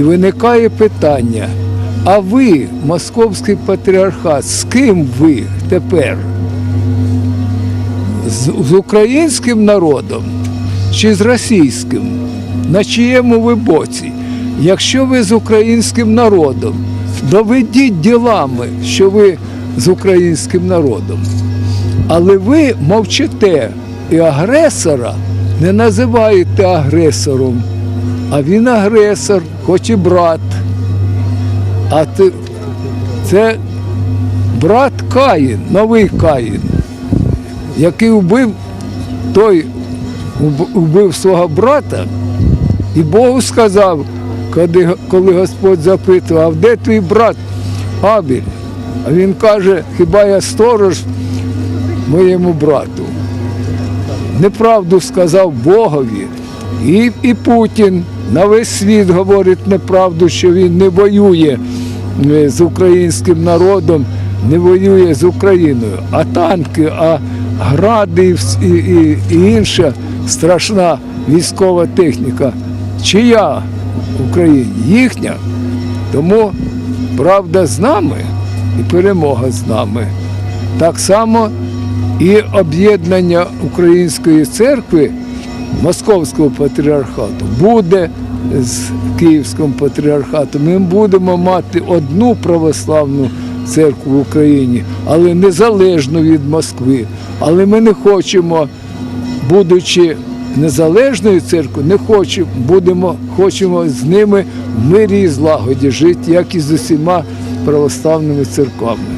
І виникає питання: а ви, московський патріархат, з ким ви тепер? З, з українським народом чи з російським? На чиєму ви боці? Якщо ви з українським народом, доведіть ділами, що ви з українським народом. Але ви мовчите і агресора не називаєте агресором, а він агресор, хоч і брат. А ти, це брат Каїн, новий Каїн, який вбив той убив свого брата, і Богу сказав, коли, коли Господь запитував, де твій брат Абель? А він каже, хіба я сторож моєму брату? Неправду сказав Богові. І, і Путін на весь світ говорить неправду, що він не воює е, з українським народом, не воює з Україною. А танки, а гради і, і, і, інша страшна військова техніка. Чия в Україні? Їхня. Тому правда з нами і перемога з нами. Так само і об'єднання Української церкви Московського патріархату буде з Київським патріархатом. Ми будемо мати одну православну церкву в Україні, але незалежно від Москви. Але ми не хочемо, будучи незалежною церквою, не хочемо, будемо, хочемо з ними в мирі і злагоді жити, як і з усіма православними церквами.